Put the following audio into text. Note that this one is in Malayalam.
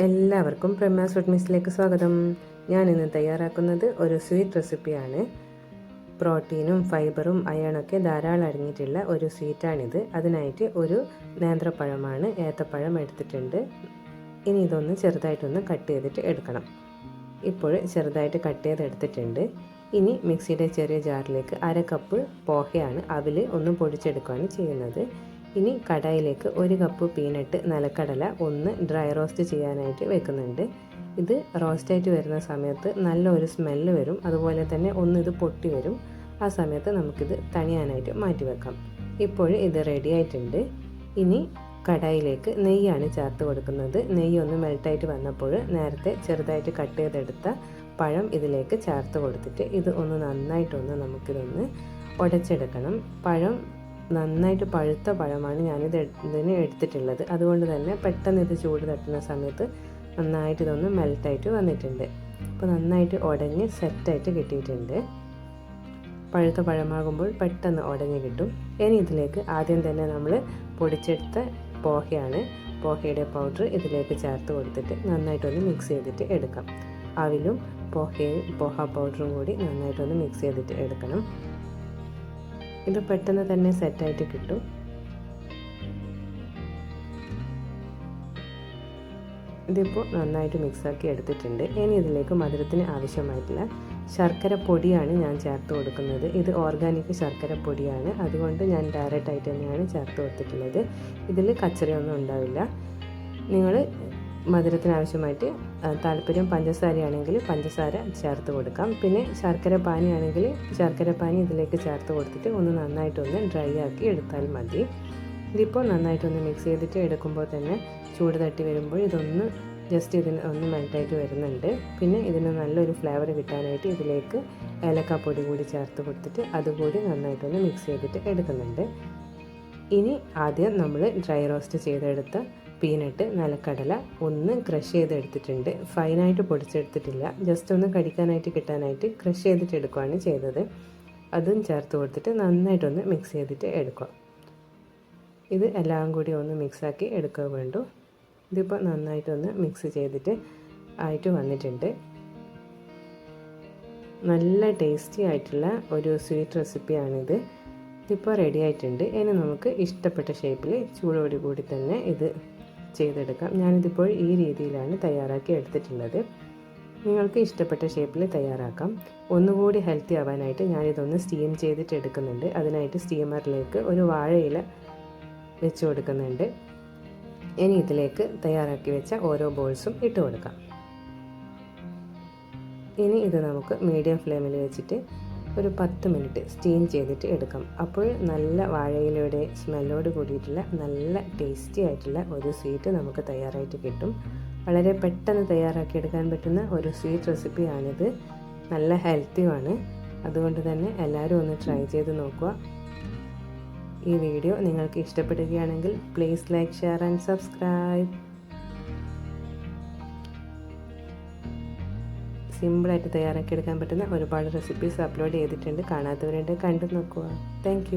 എല്ലാവർക്കും പ്രമ സ്വീറ്റ് മിക്സിലേക്ക് സ്വാഗതം. ഞാൻ ഇന്ന് തയ്യാറാക്കുന്നത് ഒരു സ്വീറ്റ് റെസിപ്പിയാണ്. പ്രോട്ടീനും ഫൈബറും അയണൊക്കെ ധാരാളം അടങ്ങിയിട്ടുള്ള ഒരു സ്വീറ്റാണിത്. അതിനായിട്ട് ഒരു നേന്ത്രപ്പഴമാണ് ഏത്തപ്പഴം എടുത്തിട്ടുണ്ട്. ഇനി ഇതൊന്ന് ചെറുതായിട്ടൊന്ന് കട്ട് ചെയ്തിട്ട് എടുക്കണം. ഇപ്പോൾ ചെറുതായിട്ട് കട്ട് ചെയ്ത് എടുത്തിട്ടുണ്ട്. ഇനി മിക്സിയുടെ ചെറിയ ജാറിലേക്ക് അര കപ്പ് പോഹയാണ് അവിൽ ഒന്ന് പൊടിച്ചെടുക്കുകയാണ് ചെയ്യുന്നത്. ഇനി കടായിലേക്ക് ഒരു കപ്പ് പീനട്ട് നിലക്കടല ഒന്ന് ഡ്രൈ റോസ്റ്റ് ചെയ്യാനായിട്ട് വെക്കുന്നുണ്ട്. ഇത് റോസ്റ്റായിട്ട് വരുന്ന സമയത്ത് നല്ലൊരു സ്മെല്ല് വരും. അതുപോലെ തന്നെ ഒന്ന് ഇത് പൊട്ടി വരും. ആ സമയത്ത് നമുക്കിത് തണിയാനായിട്ട് മാറ്റി വെക്കാം. ഇപ്പോൾ ഇത് റെഡി ആയിട്ടുണ്ട്. ഇനി കടായിലേക്ക് നെയ്യാണ് ചേർത്ത് കൊടുക്കുന്നത്. നെയ്യ് ഒന്ന് മെൽട്ടായിട്ട് വന്നപ്പോൾ നേരത്തെ ചെറുതായിട്ട് കട്ട് ചെയ്തെടുത്ത പഴം ഇതിലേക്ക് ചേർത്ത് കൊടുത്തിട്ട് ഇത് ഒന്ന് നന്നായിട്ടൊന്ന് നമുക്കിതൊന്ന് ഉടച്ചെടുക്കണം പഴം നന്നായിട്ട് പഴുത്ത പഴമാണ് ഞാനിത് ഇതിന് എടുത്തിട്ടുള്ളത്. അതുകൊണ്ട് തന്നെ പെട്ടെന്ന് ഇത് ചൂട് തട്ടുന്ന സമയത്ത് നന്നായിട്ട് ഇതൊന്ന് മെൽറ്റായിട്ട് വന്നിട്ടുണ്ട്. അപ്പോൾ നന്നായിട്ട് ഉടഞ്ഞ് സെറ്റായിട്ട് കിട്ടിയിട്ടുണ്ട്. പഴുത്ത പഴമാകുമ്പോൾ പെട്ടെന്ന് ഉടഞ്ഞ് കിട്ടും. ഇനി ഇതിലേക്ക് ആദ്യം തന്നെ നമ്മൾ പൊടിച്ചെടുത്ത പോഹയാണ് പോഹയുടെ പൗഡർ ഇതിലേക്ക് ചേർത്ത് കൊടുത്തിട്ട് നന്നായിട്ടൊന്ന് മിക്സ് ചെയ്തിട്ട് എടുക്കാം. അവിലും പോഹയും പോഹ പൗഡറും കൂടി നന്നായിട്ടൊന്ന് മിക്സ് ചെയ്തിട്ട് എടുക്കണം. ഇത് പെട്ടെന്ന് തന്നെ സെറ്റായിട്ട് കിട്ടും. ഇതിപ്പോൾ നന്നായിട്ട് മിക്സാക്കി എടുത്തിട്ടുണ്ട്. ഇനി ഇതിലേക്ക് മധുരത്തിന് ആവശ്യമായിട്ടുള്ള ശർക്കര പൊടിയാണ് ഞാൻ ചേർത്ത് കൊടുക്കുന്നത്. ഇത് ഓർഗാനിക് ശർക്കര പൊടിയാണ്. അതുകൊണ്ട് ഞാൻ ഡയറക്റ്റ് ആയിട്ട് തന്നെയാണ് ചേർത്ത് കൊടുത്തിട്ടുള്ളത്. ഇതിൽ കച്ചറയൊന്നും ഉണ്ടാവില്ല. നിങ്ങൾ മധുരത്തിന് ആവശ്യമായിട്ട് താല്പര്യം പഞ്ചസാരയാണെങ്കിൽ പഞ്ചസാര ചേർത്ത് കൊടുക്കാം. പിന്നെ ശർക്കര പാനി ആണെങ്കിൽ ശർക്കര പാനി ഇതിലേക്ക് ചേർത്ത് കൊടുത്തിട്ട് ഒന്ന് നന്നായിട്ടൊന്ന് ഡ്രൈ ആക്കി എടുത്താൽ മതി. ഇതിപ്പോൾ നന്നായിട്ടൊന്ന് മിക്സ് ചെയ്തിട്ട് എടുക്കുമ്പോൾ തന്നെ ചൂട് തട്ടി വരുമ്പോൾ ഇതൊന്ന് ജസ്റ്റ് ഇതിന് ഒന്ന് മെൽട്ടായിട്ട് വരുന്നുണ്ട്. പിന്നെ ഇതിന് നല്ലൊരു ഫ്ലേവർ കിട്ടാനായിട്ട് ഇതിലേക്ക് ഏലക്കാപ്പൊടി കൂടി ചേർത്ത് കൊടുത്തിട്ട് അതുകൂടി നന്നായിട്ടൊന്ന് മിക്സ് ചെയ്തിട്ട് എടുക്കുന്നുണ്ട്. ഇനി ആദ്യം നമ്മൾ ഡ്രൈ റോസ്റ്റ് ചെയ്തെടുത്ത പീനട്ട് നിലക്കടല ഒന്ന് ക്രഷ് ചെയ്തെടുത്തിട്ടുണ്ട്. ഫൈനായിട്ട് പൊടിച്ചെടുത്തിട്ടില്ല. ജസ്റ്റ് ഒന്ന് കടിക്കാനായിട്ട് കിട്ടാനായിട്ട് ക്രഷ് ചെയ്തിട്ട് എടുക്കുകയാണ് ചെയ്തത്. അതും ചേർത്ത് കൊടുത്തിട്ട് നന്നായിട്ടൊന്ന് മിക്സ് ചെയ്തിട്ട് എടുക്കുക. ഇത് എല്ലാം കൂടി ഒന്ന് മിക്സാക്കി എടുക്കുക വേണ്ടു. ഇതിപ്പോൾ നന്നായിട്ടൊന്ന് മിക്സ് ചെയ്തിട്ട് ആയിട്ട് വന്നിട്ടുണ്ട്. നല്ല ടേസ്റ്റി ആയിട്ടുള്ള ഒരു സ്വീറ്റ് റെസിപ്പിയാണിത് ഇതിപ്പോൾ റെഡി ആയിട്ടുണ്ട്. ഇനി നമുക്ക് ഇഷ്ടപ്പെട്ട ഷേപ്പിൽ ചൂടോടുകൂടി തന്നെ ഇത് ചെയ്തെടുക്കാം. ഞാനിതിപ്പോൾ ഈ രീതിയിലാണ് തയ്യാറാക്കി എടുത്തിട്ടുള്ളത്. നിങ്ങൾക്ക് ഇഷ്ടപ്പെട്ട ഷേപ്പിൽ തയ്യാറാക്കാം. ഒന്നുകൂടി ഹെൽത്തി ആവാനായിട്ട് ഞാനിതൊന്ന് സ്റ്റീം ചെയ്തിട്ട് എടുക്കുന്നുണ്ട്. അതിനായിട്ട് സ്റ്റീമറിലേക്ക് ഒരു വാഴയില വെച്ച് കൊടുക്കുന്നുണ്ട്. ഇനി ഇതിലേക്ക് തയ്യാറാക്കി വെച്ച ഓരോ ബോൾസും ഇട്ട് കൊടുക്കാം. ഇനി ഇത് നമുക്ക് മീഡിയം ഫ്ലെയിമിൽ വെച്ചിട്ട് ഒരു പത്ത് മിനിറ്റ് സ്റ്റീം ചെയ്തിട്ട് എടുക്കാം. അപ്പോൾ നല്ല വാഴയിലയുടെ സ്മെല്ലോട് കൂടിയിട്ടുള്ള നല്ല ടേസ്റ്റി ആയിട്ടുള്ള ഒരു സ്വീറ്റ് നമുക്ക് തയ്യാറായിട്ട് കിട്ടും. വളരെ പെട്ടെന്ന് തയ്യാറാക്കി എടുക്കാൻ പറ്റുന്ന ഒരു സ്വീറ്റ് റെസിപ്പിയാണിത് നല്ല ഹെൽത്തിയുമാണ് അതുകൊണ്ട് തന്നെ എല്ലാവരും ഒന്ന് ട്രൈ ചെയ്ത് നോക്കുക. ഈ വീഡിയോ നിങ്ങൾക്ക് ഇഷ്ടപ്പെടുകയാണെങ്കിൽ please like share and subscribe. സിമ്പിളായിട്ട് തയ്യാറാക്കിയെടുക്കാൻ പറ്റുന്ന ഒരുപാട് റെസിപ്പീസ് അപ്ലോഡ് ചെയ്തിട്ടുണ്ട്. കാണാത്തവരുണ്ട് കണ്ടു നോക്കുക. താങ്ക്